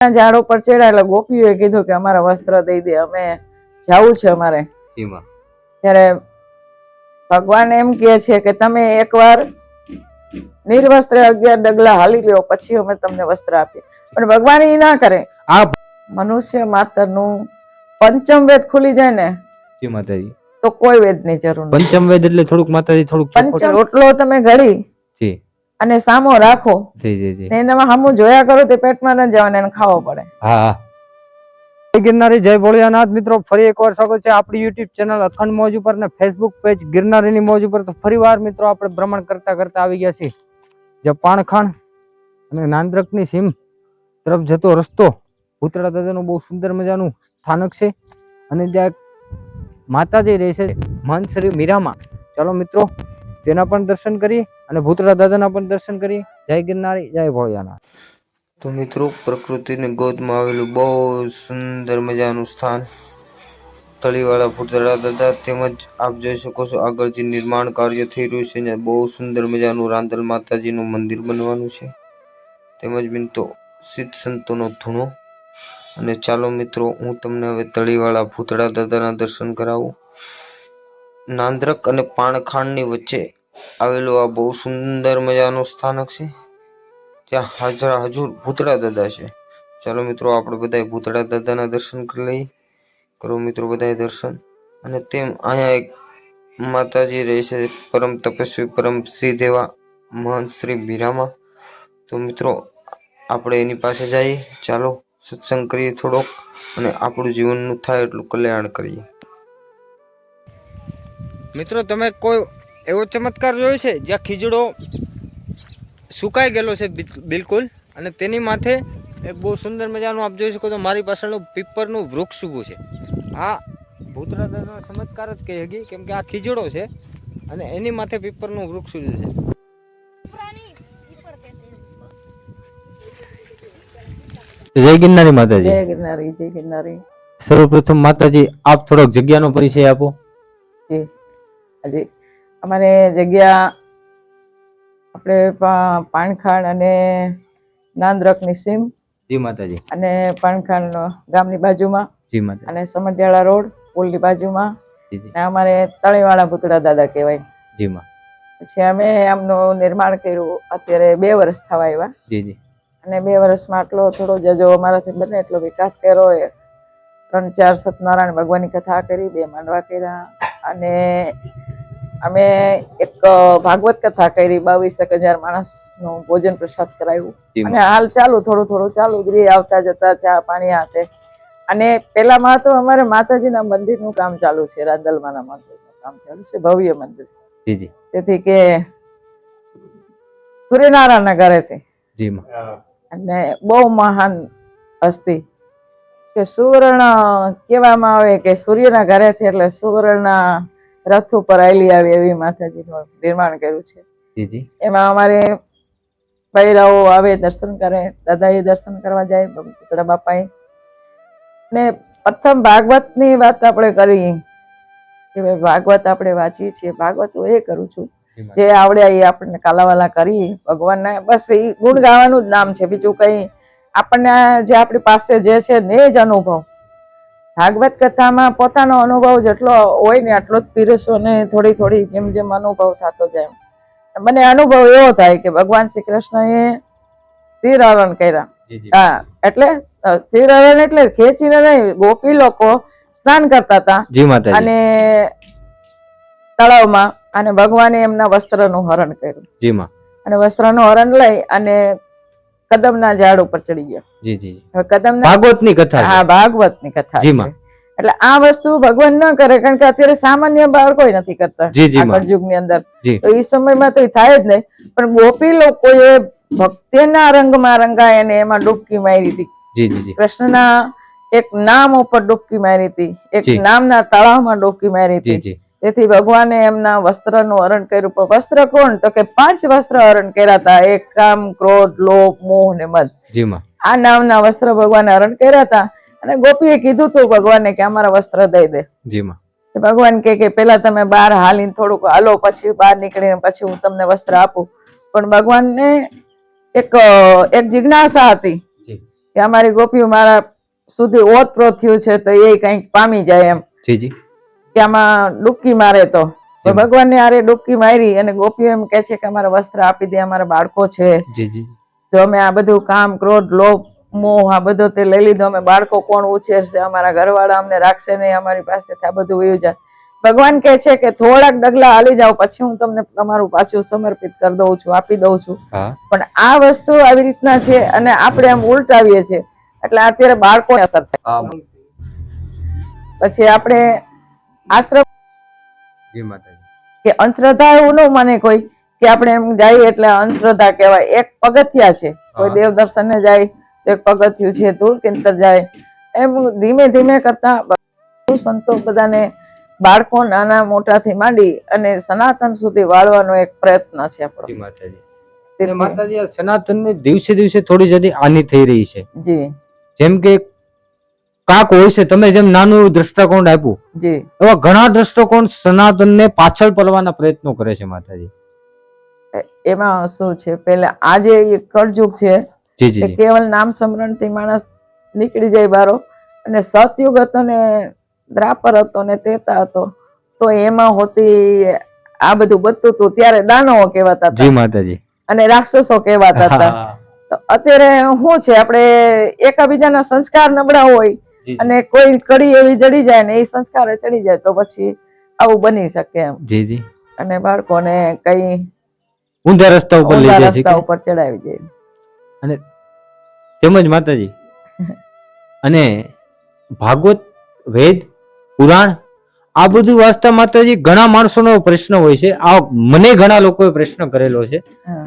ઝાડ ઉપર ચડ્યા એટલે ગોપીઓએ કીધું કે અમારા વસ્ત્ર દઈ દે અમે જવું છે અમારે. ત્યારે ભગવાન એમ કહે છે કે તમે એકવાર નિર્વસ્ત્ર અગિયાર ડગલા હાલી લ્યો પછી અમે તમને વસ્ત્ર આપીએ. પણ ભગવાન એ ના કરે. આ મનુષ્ય માત્રનું પંચમ વેદ ખુલી જાય ને માતાજી તો કોઈ વેદની જરૂર પંચમ વેદ એટલે થોડુંક માતાજી થોડુંક પંચમ રોટલો તમે ઘડી અને સામો રાખો. જી જી જી. એનામાં સામો જોયા કરો તે પેટમાં ન જવાને એને ખાવો પડે. હા હા. જય ગિરનારી જય ભોળિયાનાથ. મિત્રો ફરી એકવાર સ્વાગત છે આપણી યુટ્યુબ ચેનલ અખંડ મોજ ઉપર ને ફેસબુક પેજ ગિરનારીની મોજ ઉપર. તો ફરીવાર મિત્રો આપણે ભ્રમણ કરતા કરતા આવી ગયા છીએ. જે પાણખાણ અને નાંદ્રકની સીમ તરફ જતો રસ્તો ભૂતળા દાદાનું બહુ સુંદર મજાનું સ્થાનક છે. અને જ્યાં માતાજી રહે છે મનસરી મીરામાં. ચાલો મિત્રો તેના પણ દર્શન કરીએ. અને ભૂતળા દાદાના પણ દર્શન કરી. જય ગિરનારી, જય ભોળિયાનાથ. તો મિત્રો, પ્રકૃતિની ગોદમાં આવેલું બહુ સુંદર મજાનું સ્થાન, તળીવાળા ભૂતળા દાદા તેમજ આપ જોઈ શકો છો આગળ જે નિર્માણ કાર્ય થઈ રહ્યું છે અને બહુ સુંદર મજાનું રાંદલ માતાજીનું મંદિર બનવાનું છે. તેમજ મિત્રો સિદ્ધ સંતોનો ધૂણો. અને ચાલો મિત્રો, હું તમને હવે તળીવાળા ભૂતળા દાદાના દર્શન કરાવું. નાંદ્રક અને પાણખાંડની વચ્ચે આવેલું આ બહુ સુંદર મજાનું સ્થાનક છે. ત્યાં હાજરા હજુર ભૂતળા દાદા છે. ચાલો મિત્રો, આપણે બધા ભૂતળા દાદાના દર્શન કરી લઈએ. કરો મિત્રો બધાએ દર્શન. અને તેમ અહીંયા એક માતાજી રહે છે, પરમ તપસ્વી પરમ સિદ્ધ દેવા મહંત શ્રી મીરામાં. તો મિત્રો, આપણે એની પાસે જઈએ. ચાલો, સત્સંગ કરીએ થોડોક અને આપણું જીવનનું થાય એટલું કલ્યાણ કરીએ. મિત્રો, તમે કોઈ એવો ચમત્કાર જોયો છે જ્યાં ખીજડો સુકાઈ ગયેલો છે બિલકુલ. અને તેની માથે એ બહુ સુંદર મજાનું આપ જોઈ શકો તો મારી પાછળનું પીપરનું વૃક્ષ ઊભું છે. આ ભૂતરા ચમત્કાર જ કહી હકી કેમ કે આ ખીજડો છે અને એની માથે પીપરનું વૃક્ષ ઊભું છે. જય ગિરનારી માતાજી. જય ગિરનારી જય ગિરનારી. સર્વપ્રથમ માતાજી આપ થોડોક જગ્યાનો પરિચય આપો. જી. હજી અમારે જગ્યા આપણે પાણખાણ અને નાંદરકની સીમ જી માતાજી. અને પાણખાણ ગામની બાજુમાં જી માતા અને સમઢિયાળા રોડ પુલની બાજુમાં ને અમારે તળીવાળા ભૂતળા દાદા કહેવાય. જી માં. પછી અમે આમનું નિર્માણ કર્યું અત્યારે બે વર્ષ થવા આવ્યા. જી જી. અને બે વર્ષમાં આટલો થોડો જજો અમારાથી બને એટલો વિકાસ કર્યો ત્રણ ચાર સત્યનારાયણ ભગવાનની કથા કરી બે માંડવા કર્યા અને અમે એક ભાગવત કથા કરી બાવીસ એક હજાર માણસનું ભોજન પ્રસાદ કરાવ્યું અને હાલ ચાલુ થોડું થોડું ચાલુ જ આવતા જતા ચા પાણી હાથે. અને પેલામાં તો અમારે માતાજીના મંદિરનું કામ ચાલુ છે રાંદલમાના મંદિરનું કામ ચાલુ છે ભવ્ય મંદિર. જી જી. તેથી કે સૂર્યનારાયણ ઘરેથી. અને બહુ મહાન હસ્તી. કે સુવર્ણ કહેવામાં આવે કે સૂર્યના ઘરેથી એટલે સુવર્ણના રથ ઉપર આયલી આવી એવી માતાજીનું નિર્માણ કર્યું છે. એમાં અમારે બૈરાઓ આવે દર્શન કરે દાદાએ દર્શન કરવા જાય પુતળા બાપાએ. ને પ્રથમ ભાગવતની વાત આપણે કરી કે ભાઈ ભાગવત આપણે વાંચીએ છીએ. ભાગવત હું એ કરું છું જે આવડે એ આપણને કાલાવાલા કરી ભગવાનના બસ એ ગુણ ગાવાનું જ નામ છે. બીજું કઈ આપણને જે આપણી પાસે જે છે ને જ અનુભવ. ભાગવત કથામાં પોતાનો અનુભવ જેટલો હોય ને આટલો જ પીરસો ને થોડી થોડી જેમ જેમ અનુભવ થતો જાય મને અનુભવ એવો થાય કે ભગવાન શ્રી કૃષ્ણએ શ્રીહરણ કર્યા. જી જી. હા એટલે શ્રીહરણ એટલે ખેંચીને નહીં ગોપી લોકો સ્નાન કરતા હતા અને તળાવમાં અને ભગવાને એમના વસ્ત્રનું હરણ કર્યું. અને વસ્ત્રનું હરણ લઈ અને કદમના ઝાડ ઉપર ચડી ગયા. જી જી હવે કદમના ભાગવતની કથા હા ભાગવતની કથા જી માં. એટલે આ વસ્તુ ભગવાન ન કરે કારણ કે અત્યારે સામાન્ય બાળકો નથી કરતા જી જી આ માં. અંદર. તો એ સમયમાં તો થાય જ નહીં. પણ ગોપી લોકોએ ભક્તિના રંગમાં રંગાય અને એમાં ડૂબકી મારી હતી. જી જી જી. કૃષ્ણના એક નામ ઉપર ડૂબકી મારી હતી. એક. નામના તળાવમાં ડૂબકી મારી જી હતી. જી. તેથી ભગવાને એમના વસ્ત્રનું હરણ કર્યું. પણ વસ્ત્ર કોણ? તો કે પાંચ વસ્ત્ર હરણ કર્યા હતા. એક કામ ક્રોધ લોભ મોહ ને મદ. આ નામના વસ્ત્ર ભગવાને હરણ કર્યા હતા. અને ગોપીએ કીધું તું ભગવાનને કે અમારા વસ્ત્ર દઈ દે. ભગવાન કે કે પેલા તમે બહાર હાલીને થોડુંક હાલો પછી બહાર નીકળીને પછી હું તમને વસ્ત્ર આપું. પણ ભગવાનને એક એક જિજ્ઞાસા હતી કે અમારી ગોપીઓ મારા સુધી ઓત પ્રોત થયું છે તો એ કંઈક પામી જાય એમ. જી જી. કે આમાં ડૂબકી મારે તો. ભગવાનને આરે ડૂબકી મારી અને ગોપીઓ એમ કે છે કે અમારા વસ્ત્ર આપી દે અમારા બાળકો છે. તો અમે આ બધું કામ ક્રોધ લોભ મોહ આ બધો તે લઈ લીધો અમે બાળકો કોણ ઉછેરશે? અમારા ઘરવાળા અમને રાખશે નહીં અમારી પાસે આ બધું વયું જાય. ભગવાન કે છે કે થોડાક ડગલા હાલી જાઓ પછી હું તમને તમારું પાછું સમર્પિત કરી દઉં છું આપી દઉં છું. પણ આ વસ્તુ આવી રીતના છે અને આપણે આમ ઉલટાવીએ છીએ. એટલે અત્યારે બાળકો અસર થાય. પછી આપણે આશ્રમ જી માતાજી. કે અંધશ્રદ્ધા એવું ન માને કોઈ કે આપણે એમ જઈએ એટલે અંધશ્રદ્ધા કહેવાય. એક પગથિયા છે. કોઈ દેવ દર્શને જાય તો એક પગથિયું છે દૂર કિંતર જાય. એમ ધીમે ધીમે કરતા સંતો બધાને બાળકો નાના મોટાથી માંડી અને સનાતન સુધી વાળવાનો એક પ્રયત્ન છે આપણો. માતાજી. આ દિવસે દિવસે થોડી જતી આની થઈ રહી છે. જી. જેમ કે કાક હોય છે તમે જેમ નાનું દ્રષ્ટાકોણ આપ્યું એવા ઘણા દ્રષ્ટિકોણ સનાતનને પાછળ પડવાના પ્રયત્નો કરે છે માતાજી. એમાં શું છે પેલા આજે જે કરજુગ છે કેવલ નામ સ્મરણથી માણસ નીકળી જાય બારો અને સતયુગ હતો ને દ્રાપર હતો ને તેતા હતો તો એમાં હોતી આ બધું બધું હતું ત્યારે દાનવો કહેવાતા જી માતાજી. અને રાક્ષસો કહેવાતા હતા. અત્યારે શું છે આપણે એકાબીજાના સંસ્કાર નબળા હોય. અને કોઈ કડી એવી જડી જાય ને એ સંસ્કારે ચડી જાય તો પછી આવું બની શકે એમ. જી જી. અને બાળકોને કઈ ઊંધા રસ્તા ઉપર લઈ જાય રસ્તા ઉપર ચડાવી જાય તેમજ માતાજી અને ભાગવત વેદ પુરાણ આ બધું વાંચતા માતાજી ઘણા માણસોનો પ્રશ્ન હોય છે. આ મને ઘણા લોકોએ પ્રશ્ન કરેલો છે.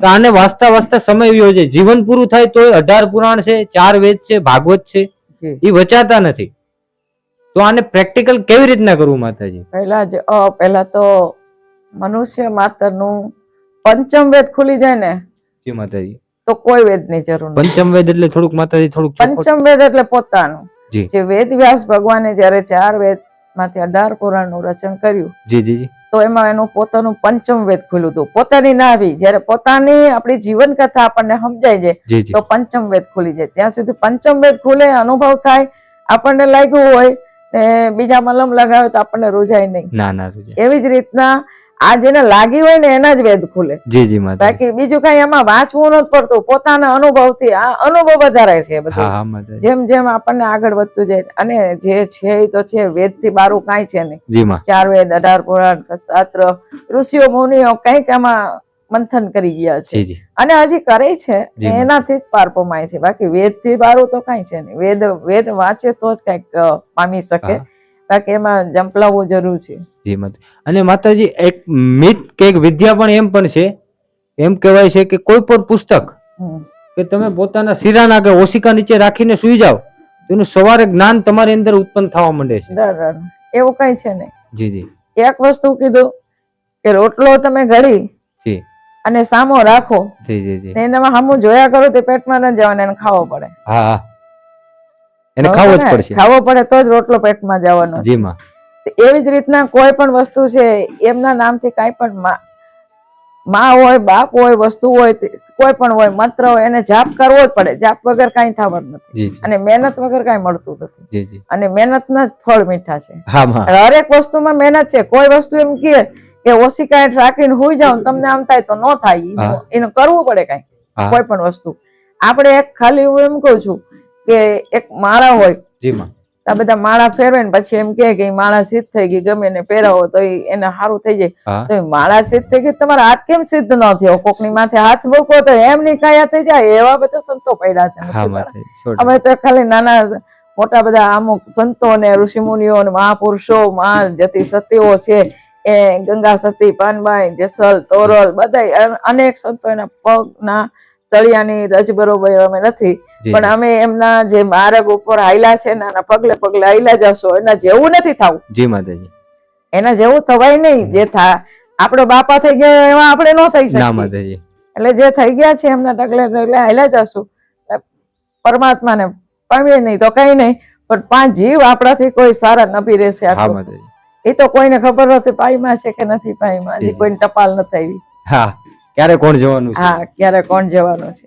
તો આને વાંચતા વાંચતા સમય વ્યો છે. જીવન પૂરું થાય તો અઢાર પુરાણ છે ચાર વેદ છે ભાગવત છે. એ વચાતા નથી. તો આને પ્રેક્ટિકલ કેવી રીતના કરવું માતાજી? પહેલા જ પહેલા તો મનુષ્ય માત્રનું પંચમ વેદ ખુલી જાય ને જી માતાજી. તો કોઈ વેદની જરૂર નથી. પંચમ વેદ એટલે થોડુંક માતાજી થોડુંક પંચમ વેદ એટલે પોતાનું. જે. વેદ વ્યાસ ભગવાને જ્યારે ચાર વેદમાંથી અઢાર પુરાણનું રચન કર્યું જી જી જી. તો એમાં એનું પોતાનું પંચમ વેદ ખુલ્યું હતું. પોતાની નાભી જયારે પોતાની આપણી જીવન કથા આપણને સમજાય છે તો પંચમ વેદ ખુલી જાય. ત્યાં સુધી પંચમ વેદ ખુલે અનુભવ થાય આપણને લાગ્યું હોય ને બીજા મલમ લગાવે તો આપણને રૂજાય નહીં. એવી જ રીતના આ જેને લાગી હોય ને એના જ વેદ ખુલે. જી જી માતા બાકી બીજું કઈ એમાં વાંચવું નથી પડતું. પોતાના અનુભવથી આ અનુભવ વધારે છે બધું. જેમ જેમ આપણને આગળ વધતું જાય અને જે છે એ તો છે વેદથી બારું કાંઈ છે નહીં. જી માં. ચાર વેદ અઢાર પુરાણ શાસ્ત્ર ઋષિઓ મુનિઓ કંઈક એમાં મંથન કરી ગયા છે. અને હજી કરે છે એનાથી જ પાર પમાય છે. બાકી વેદથી બારું તો કઈ છે નહીં. વેદ વેદ વાંચે તો જ કંઈક પામી શકે. બાકી એમાં જંપલાવવું જરૂર છે. જી માતા અને માતાજી એક મિત કે એક વિદ્યા પણ એમ પણ છે એમ કહેવાય છે કે કોઈ પણ પુસ્તક કે તમે પોતાના શિરાના કે ઓશિકા નીચે રાખીને સુઈ જાઓ તેનું સવારે જ્ઞાન તમારી અંદર ઉત્પન્ન થવા માંડે છે. એવું કઈ છે નહીં. જી જી. એક વસ્તુ કીધું કે રોટલો તમે ઘડી જી. અને સામો રાખો જી જી જી. એનામાં સામું જોયા કરો તે પેટમાં ન જવાને એને ખાવો પડે. હા હા. એને ખાવો જ પડશે. ખાવો પડે તો જ રોટલો પેટમાં જવાનો. જી માં એવી જ રીતના કોઈ પણ વસ્તુ છે એમના નામથી કાંઈ પણ માં- હોય બાપ હોય વસ્તુ હોય કોઈ પણ હોય મંત્ર હોય એને જાપ કરવો જ પડે. જાપ વગર કાંઈ થવાનું નથી. અને મહેનત વગર કાંઈ મળતું નથી. અને મહેનતના જ ફળ મીઠા છે. હરેક વસ્તુમાં મહેનત છે. કોઈ વસ્તુ એમ કહે કે ઓછી કાંઈ રાખીને હોઈ જાવ તમને આમ થાય તો ન થાય. એનું કરવું પડે કાંઈ. કોઈ પણ વસ્તુ. આપણે એક ખાલી હું એમ કહું છું કે એક માળા હોય. આ બધા માળા ફેરવે ને પછી એમ કે માળા સિદ્ધ થઈ ગઈ ગમે ને પહેરાવો તો એને સારું થઈ જાય. તો માળા સિદ્ધ થઈ ગઈ તમારા હાથ કેમ સિદ્ધ ન થયો? કોકની માથે હાથ મૂકો તો એમ ની કાયા થઈ જાય એવા બધા સંતો પડ્યા છે. અમે તો ખાલી નાના મોટા બધા અમુક સંતો ને ઋષિમુનિઓ ને મહાપુરુષો મહા જતી સતીઓ છે એ ગંગા સતી પાનબાઈ જેસલ તોરલ બધા અનેક સંતો એના પગના તળિયાની રજ બરોબર અમે નથી. પણ અમે એમના જે માર્ગ ઉપર આયલા છે નાના પગલે પગલે આયલા જશો એના જેવું નથી થવું. જી માતાજી. એના જેવું થવાય નહીં જે થા આપણો બાપા થઈ ગયા એવા આપણે ન થઈ ના માતાજી. એટલે જે થઈ ગયા છે એમના ડગલે ડગલે આયલા જશું. પરમાત્માને પામીએ નહીં તો કઈ નહીં પણ પાંચ જીવ આપણાથી કોઈ સારા નભી રહેશે હા માતાજી. એ તો કોઈને ખબર નથી પાઈમાં છે કે નથી પાઈમાં હજી. કોઈને ટપાલ નથી આવી. હા ક્યારે કોણ જવાનું છે? હા ક્યારે કોણ જવાનું છે?